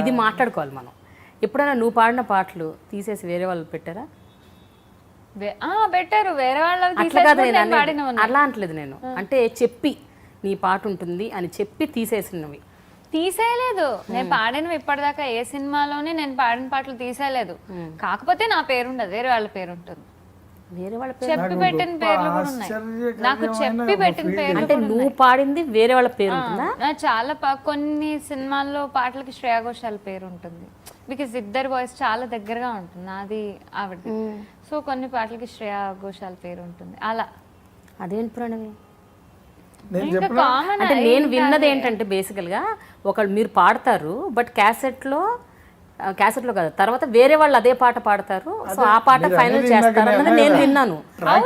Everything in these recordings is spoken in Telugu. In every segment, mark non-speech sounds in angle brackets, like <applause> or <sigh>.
ఇది మాట్లాడుకోవాలి మనం. ఎప్పుడైనా నువ్వు పాడిన పాటలు తీసేసి వేరే వాళ్ళు పెట్టారా? పెట్టారు. వేరే ఉన్నాయి. అలా అంటలేదు నేను అంటే చెప్పి నీ పాట ఉంటుంది అని చెప్పి తీసేసినవి. తీసేయలేదు. నేను పాడినవి ఇప్పటిదాకా ఏ సినిమాలోనే నేను పాడిన పాటలు తీసేయలేదు. కాకపోతే నా పేరు ఉండదు వేరే వాళ్ళ పేరు ఉంటుంది వేరే వాళ్ళ పేరు చెప్పి పెట్టిన పేర్లు కూడా ఉన్నాయి. నాకు చెప్పి పెట్టిన పేర్లు అంటే నువ్వు పాడింది వేరే వాళ్ళ పేరు ఉంటుందా? చాలా కొన్ని సినిమాల్లో పాటలకి శ్రేయా ఘోషాల్ పేరు ఉంటుంది. బికాస్ ఇద్దరు వాయిస్ చాలా దగ్గరగా ఉంటుంది. నాది ఆవిడది. సో కొన్ని పాటలకి శ్రేయా ఘోషాల్ పేరు ఉంటుంది. అలా. అదేంటి ప్రణవి? అంటే నేను విన్నది ఏంటంటే బేసికల్గా ఒకళ్ళు మీరు పాడతారు బట్ క్యాసెట్లో క్యాసెట్లో కాదు. తర్వాత వేరే వాళ్ళు అదే పాట పాడతారు. సో ఆ పాట ఫైనల్ చేస్తారు అన్నది నేను నేను విన్నాను.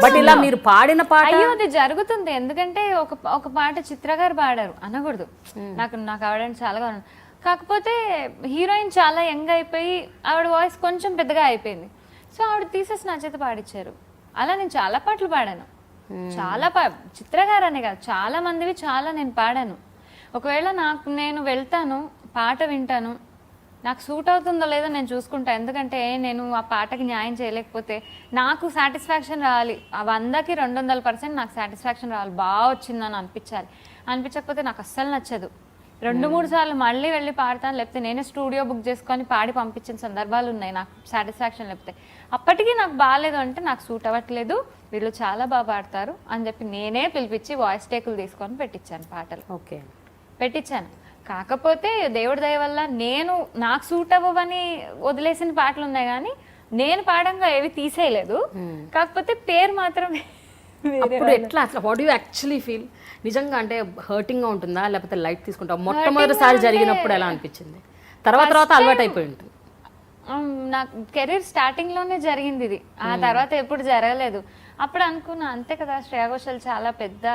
బట్ ఇలా మీరు పాడిన పాట అయ్యో అది జరుగుతుంది. ఎందుకంటే ఒక ఒక పాట చిత్ర గారు పాడారు. అనకూడదు. నాకు నాకు ఆవిడంటే చాలా కాకపోతే హీరోయిన్ చాలా యంగ్ అయిపోయి ఆవిడ వాయిస్ కొంచెం పెద్దగా అయిపోయింది. సో ఆవిడ తీసేసి నా చేత పాడిచ్చారు. అలా నేను చాలా పాటలు పాడాను. చాలా పా చిత్ర గారు అనే కాదు చాలా మందివి చాలా నేను పాడాను. ఒకవేళ నాకు నేను వెళ్తాను పాట వింటాను నాకు సూట్ అవుతుందో లేదో నేను చూసుకుంటా. ఎందుకంటే నేను ఆ పాటకి న్యాయం చేయలేకపోతే నాకు సాటిస్ఫాక్షన్ రావాలి. ఆ వందకి రెండు వందల పర్సెంట్ నాకు సాటిస్ఫాక్షన్ రావాలి. బాగా వచ్చిందని అనిపించాలి. అనిపించకపోతే నాకు అస్సలు నచ్చదు. రెండు మూడు సార్లు మళ్ళీ వెళ్ళి పాడతాను. లేకపోతే నేనే స్టూడియో బుక్ చేసుకొని పాడి పంపించిన సందర్భాలు ఉన్నాయి నాకు సాటిస్ఫాక్షన్ లేకపోతే. అప్పటికీ నాకు బాగాలేదు అంటే నాకు సూట్ అవ్వట్లేదు. వీళ్ళు చాలా బాగా పాడతారు అని చెప్పి నేనే పిలిపించి వాయిస్ టేకులు తీసుకొని పెట్టించాను పాటలు. ఓకే. పెట్టించాను. కాకపోతే దేవుడి దయ వల్ల నేను నాకు సూట్ అవ్వవని వదిలేసిన పాటలు ఉన్నాయి కానీ నేను పాడంగా ఏవి తీసేయలేదు. కాకపోతే పేరు మాత్రం అప్పుడు ఎట్లా అసలు వాట్ యూ యాక్చువల్లీ ఫీల్ నిజంగా అంటే హర్టింగ్గా ఉంటుందా? లేకపోతే లైట్ తీసుకుంటా మొట్టమొదటిసారి జరిగినప్పుడు ఎలా అనిపించింది? తర్వాత తర్వాత అలవాటు అయిపోయి ఉంటుంది. నాకు కెరీర్ స్టార్టింగ్లోనే జరిగింది ఇది. ఆ తర్వాత ఎప్పుడు జరగలేదు. అప్పుడు అనుకున్నా అంతే కదా శ్రేయా ఘోషాల్ చాలా పెద్ద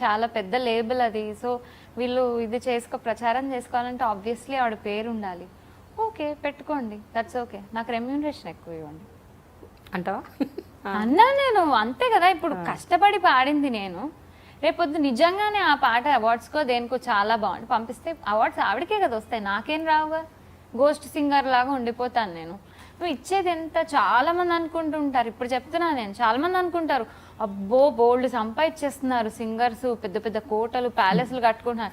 చాలా పెద్ద లేబుల్ అది. సో వీళ్ళు ఇది చేసుకో ప్రచారం చేసుకోవాలంటే ఆబ్వియస్లీ ఆవిడ పేరు ఉండాలి. ఓకే పెట్టుకోండి. దట్స్ ఓకే నాకు రెమ్యూనరేషన్ ఎక్కువ ఇవ్వండి. అంటావా? <laughs> అన్నా నేను అంతే కదా ఇప్పుడు కష్టపడి పాడింది నేను. రేపొద్దు నిజంగానే ఆ పాట అవార్డ్స్కో దేనికో చాలా బాగుంది పంపిస్తే అవార్డ్స్ ఆవిడకే కదా వస్తాయి. నాకేం రావుగా? గోస్ట్ సింగర్ లాగా ఉండిపోతాను నేను. నువ్వు ఇచ్చేది ఎంత చాలా మంది అనుకుంటుంటారు ఇప్పుడు చెప్తున్నా నేను చాలా మంది అనుకుంటారు. అబ్బో బోల్డ్ సంపాదించేస్తున్నారు సింగర్స్ పెద్ద పెద్ద కోటలు ప్యాలెస్లు కట్టుకుంటున్నారు.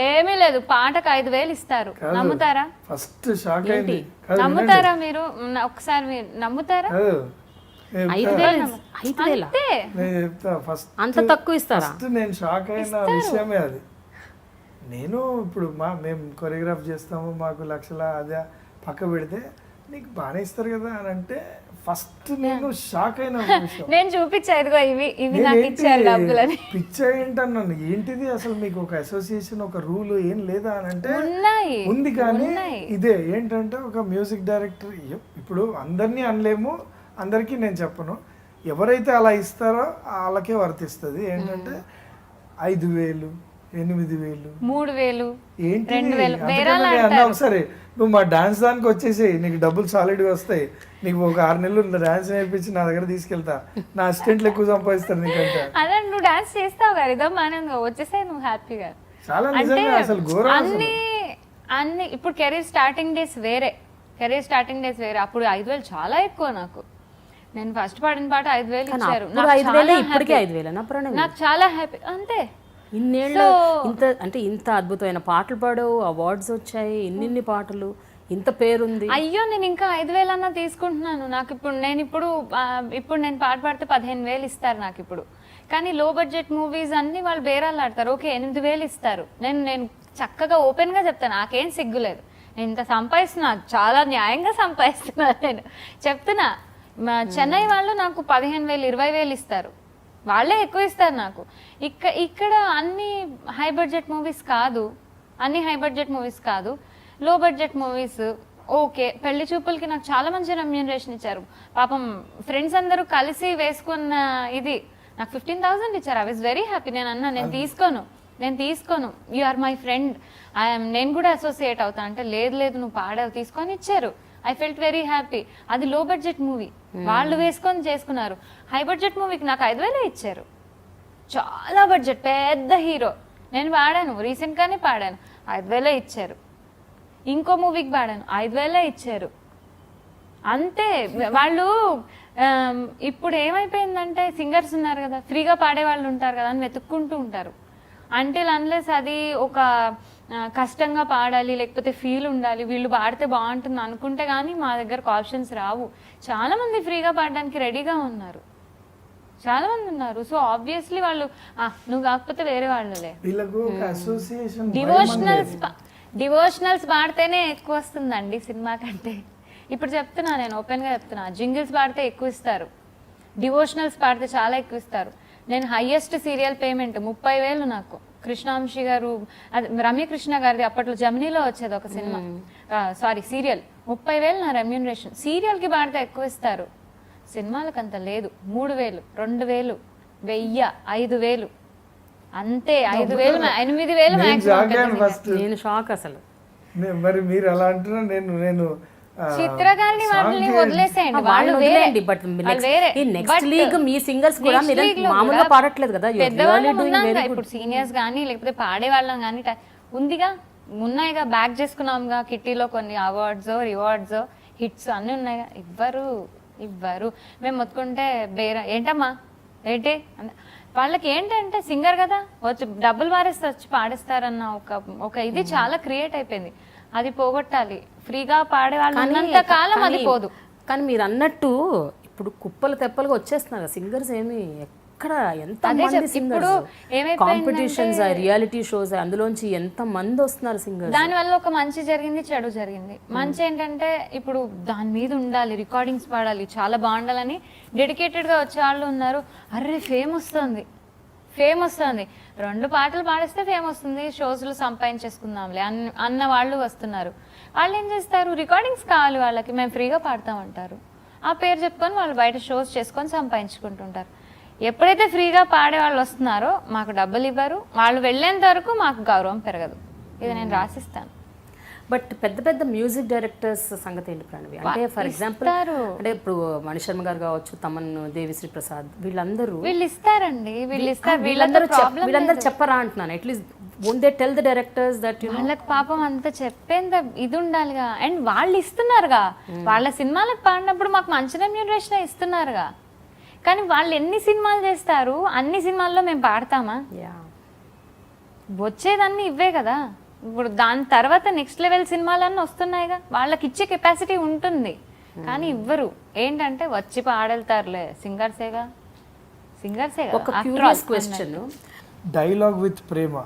ఏమీ లేదు. పాటకు ఐదు వేలు ఇస్తారు. నమ్ముతారా? ఫస్ట్ షాక్ అయింది. నమ్ముతారా మీరు? ఒకసారి మీరు నమ్ముతారా? అంతే. తక్కువ ఇస్తారా? ఫస్ట్ నేను షాక్ అయిన విషయమే అది. నేను ఇప్పుడు మా మేము కొరియోగ్రాఫ్ చేస్తాము మాకు లక్షల అదే పక్క పెడితే నీకు బాగానే ఇస్తారు కదా అని అంటే ఫస్ట్ నేను షాక్ అయిన విషయం. నేను చూపించా ఇదిగో ఇవి ఇవి నాకు ఇచ్చారు డబ్బులని. పిచ్చ ఏంటన్నాను ఏంటిది అసలు మీకు ఒక అసోసియేషన్ ఒక రూల్ ఏం లేదా అని అంటే ఉంది కానీ. ఇదే ఏంటంటే ఒక మ్యూజిక్ డైరెక్టర్ ఇప్పుడు అందరినీ అనలేము అందరికీ నేను చెప్పను. ఎవరైతే అలా ఇస్తారో వాళ్ళకే వర్తిస్తుంది. ఏంటంటే ఐదు వేలు ఎనిమిది వేలు. మూడు వేలు. ఏంటి రెండు వేలు. బేరాలు అన్న ఒకసారి నువ్వు మా డాన్స్ దానికి వచ్చేసి నీకు డబ్బులు సాలిడ్గా వస్తాయి. నీకు ఒక ఆరు నెలలు డాన్స్ నేర్పించి నా దగ్గర తీసుకెళ్తా. నా అసిస్టెంట్లు ఎక్కువ సంపాదిస్తారు నీకంటే. అదే నువ్వు డాన్స్ చేస్తావు కదా. ఇదో మానేందుకు వచ్చేసే నువ్వు హ్యాపీగా. చాలా నిజంగా అసలు ఘోరం. అన్ని అన్ని ఇప్పుడు కెరీర్ స్టార్టింగ్ డేస్ వేరే. కెరీర్ స్టార్టింగ్ డేస్ వేరే. అప్పుడు ఐదు వేలు చాలా ఎక్కువ నాకు. నేను ఫస్ట్ పాడిన పాట ఐదు వేలు ఇచ్చారు. చాలా నాకు చాలా హ్యాపీ. అంతే. ఇన్నేళ్ళు ఇంత అంటే ఇంత అద్భుతమైన పాటలు పాడవు అవార్డ్స్ వచ్చాయి ఇన్నిన్ని పాటలు ఇంత పేరుంది. అయ్యో నేను ఇంకా ఐదు వేలు అన్నా తీసుకుంటున్నాను. నాకు ఇప్పుడు నేను ఇప్పుడు ఇప్పుడు నేను పాట పాడితే పదిహేను వేలు ఇస్తారు నాకు ఇప్పుడు. కానీ లో బడ్జెట్ మూవీస్ అన్ని వాళ్ళు బేరాలు ఆడతారు. ఓకే ఎనిమిది వేలు ఇస్తారు. నేను నేను చక్కగా ఓపెన్గా చెప్తాను. నాకేం సిగ్గులేదు నేను ఇంత సంపాదిస్తున్నా. చాలా న్యాయంగా సంపాదిస్తున్నా నేను. చెప్తున్నా. మా చెన్నై వాళ్ళు నాకు పదిహేను వేలు ఇరవై వేలు ఇస్తారు. వాళ్ళే ఎక్కువ ఇస్తారు నాకు. ఇక్క ఇక్కడ అన్ని హై బడ్జెట్ మూవీస్ కాదు. అన్ని హై బడ్జెట్ మూవీస్ కాదు. లో బడ్జెట్ మూవీస్ ఓకే పెళ్ళి చూపులకి నాకు చాలా మంచి రెమ్యూనరేషన్ ఇచ్చారు. పాపం ఫ్రెండ్స్ అందరూ కలిసి వేసుకున్న ఇది నాకు ఫిఫ్టీన్ థౌసండ్ ఇచ్చారు. ఐ వాజ్ వెరీ హ్యాపీ నేను అన్నా నేను తీసుకోను. నేను తీసుకోను. You are my friend I'm నేను కూడా అసోసియేట్ అవుతా. అంటే లేదు లేదు నువ్వు పాడావు తీసుకొని ఇచ్చారు. ఐ ఫెల్ట్ వెరీ హ్యాపీ అది లో బడ్జెట్ మూవీ వాళ్ళు వేసుకొని చేసుకున్నారు. హై బడ్జెట్ మూవీకి నాకు ఐదు వేలే ఇచ్చారు. చాలా బడ్జెట్ పెద్ద హీరో నేను పాడాను రీసెంట్ గానే పాడాను. ఐదు వేలే ఇచ్చారు. ఇంకో మూవీకి పాడాను ఐదు వేలే ఇచ్చారు. అంతే. వాళ్ళు ఇప్పుడు ఏమైపోయిందంటే సింగర్స్ ఉన్నారు కదా ఫ్రీగా పాడే వాళ్ళు ఉంటారు కదా అని వెతుక్కుంటూ ఉంటారు. అంటే అన్లెస్ అది ఒక కష్టంగా పాడాలి లేకపోతే ఫీల్ ఉండాలి వీళ్ళు పాడితే బాగుంటుంది అనుకుంటే కానీ మా దగ్గరకు ఆప్షన్స్ రావు. చాలా మంది ఫ్రీగా పాడడానికి రెడీగా ఉన్నారు. చాలా మంది ఉన్నారు. సో ఆబ్వియస్లీ వాళ్ళు "ఆ, నువ్వు కాకపోతే వేరే వాళ్ళలే. డివోషనల్స్ డివోషనల్స్ పాడితేనే ఎక్కువ వస్తుందండి సినిమా కంటే. ఇప్పుడు చెప్తున్నా నేను ఓపెన్గా చెప్తున్నా. జింగిల్స్ పాడితే ఎక్కువ ఇస్తారు. డివోషనల్స్ పాడితే చాలా ఎక్కువ ఇస్తారు. నేను హైయెస్ట్ సీరియల్ పేమెంట్ ముప్పై వేలు నాకు. కృష్ణాంశి గారు అది రమ్యకృష్ణ గారిది అప్పట్లో జమినీలో వచ్చేది ఒక సినిమా. సారీ సీరియల్ ముప్పై వేలు నా రెమ్యూనరేషన్ సీరియల్కి పాడితే ఎక్కువ ఇస్తారు. సినిమాలకు అంత లేదు. మూడు వేలు రెండు వేలు వెయ్యి ఐదు వేలు. అంతే ఐదు వేలు ఎనిమిది వేలు నేను షాక్ అసలు. మరి మీరు అలా అంటున్నా నేను నేను వాళ్ళని వదిలేసేయండి. వాళ్ళు వదిలేయండి, మీ కూడా మీరు మామూలుగా పాడట్లేదు కదా. ఇప్పుడు సీనియర్స్ కానీ లేకపోతే పాడేవాళ్ళం కానీ ఉందిగా. ఉన్నాయిగా. బ్యాక్ చేసుకున్నాంగా. కిట్టీలో కొన్ని అవార్డ్స్ రివార్డ్స్ హిట్స్ అన్ని ఉన్నాయిగా. ఇవ్వరు. ఇవ్వరు. మేము మొత్తుకుంటే బేర ఏంటమ్మా? ఏంటి? వాళ్ళకి ఏంటంటే సింగర్ కదా. వచ్చి డబ్బులు మారేస్తే వచ్చి పాడేస్తారన్న ఒక ఒక ఇది చాలా క్రియేట్ అయిపోయింది. అది పోగొట్టాలి. ఫ్రీగా పాడే వాళ్ళు ఉన్నంత కాలం అది పోదు. కానీ మీరు అన్నట్టు ఇప్పుడు కుప్పలు తెప్పలుగా వచ్చేస్తున్నారు. సింగర్స్ ఏమి ఎక్కడ ఎంత ఇప్పుడు కాంపిటీషన్స్ రియాలిటీ షోస్ అందులోంచి ఎంత మంది వస్తున్నారు సింగర్స్? దాని వల్ల ఒక మంచి జరిగింది చెడు జరిగింది. మంచి ఏంటంటే ఇప్పుడు దాని మీద ఉండాలి రికార్డింగ్స్ పాడాలి చాలా బాగుండాలని డెడికేటెడ్గా వచ్చే వాళ్ళు ఉన్నారు. అర్రే ఫేమ్ వస్తుంది. ఫేమ్ వస్తుంది రెండు పాటలు పాడిస్తే ఫేమ్ వస్తుంది షోస్లో సంపాదించేసుకుందాంలే అన్న అన్న వాళ్ళు వస్తున్నారు. వాళ్ళు ఏం చేస్తారు? రికార్డింగ్స్ కావాలి వాళ్ళకి. మేము ఫ్రీగా పాడతామంటారు. ఆ పేరు చెప్పుకొని వాళ్ళు బయట షోస్ చేసుకొని సంపాదించుకుంటుంటారు. ఎప్పుడైతే ఫ్రీగా పాడే వాళ్ళు వస్తున్నారో మాకు డబ్బులు ఇవ్వరు. వాళ్ళు వెళ్ళేంత వరకు మాకు గౌరవం పెరగదు. ఇది నేను రాసిస్తాను. బట్ పెద్ద పెద్ద మ్యూజిక్ డైరెక్టర్స్ సంగతి ఏంటి ప్రణవి? అంటే ఫర్ ఎగ్జాంపుల్. అంటే ఇప్పుడు మణిశర్మ గారు కావచ్చు తమన్ దేవిశ్రీ ప్రసాద్ వీళ్ళందరూ వీళ్ళు ఇస్తారండి వీళ్ళు ఇస్తారు వీళ్ళందరూ వీళ్ళందరూ చెప్పరా అంటున్నాను. At least own they tell the directors that వాళ్ళకి పాపం అంత చెప్పేంత ఇది ఉండాలిగా. అండ్ వాళ్ళు ఇస్తున్నారుగా. వాళ్ళ సినిమాలకు పాడినప్పుడు మాకు మంచి రెమ్యూనరేషన్ ఇస్తున్నారుగా. కానీ వాళ్ళు ఎన్ని సినిమాలు చేస్తారు? అన్ని సినిమాల్లో మేము పాడతామా? యా వచ్చేదన్నీ ఇవే కదా. ఇప్పుడు దాని తర్వాత నెక్స్ట్ లెవెల్ సినిమాలన్నీ వస్తున్నాయిగా. వాళ్ళకి ఇచ్చే కెపాసిటీ ఉంటుంది. కానీ ఇవ్వరు. ఏంటంటే వచ్చి పాడెళ్తారులే. సింగర్సేగా సింగర్సేగా ఒక curious question dialogue with Prema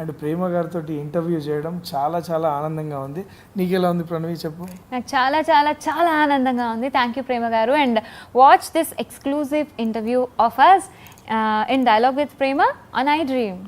and Prema గారితో ఇంటర్వ్యూ చేయడం చాలా చాలా ఆనందంగా ఉంది. నీకు ఎలా ఉంది ప్రణవి చెప్పు? నాకు చాలా చాలా చాలా ఆనందంగా ఉంది. Thank you Prema garu. And watch this exclusive interview of us in dialogue with Prema on I dream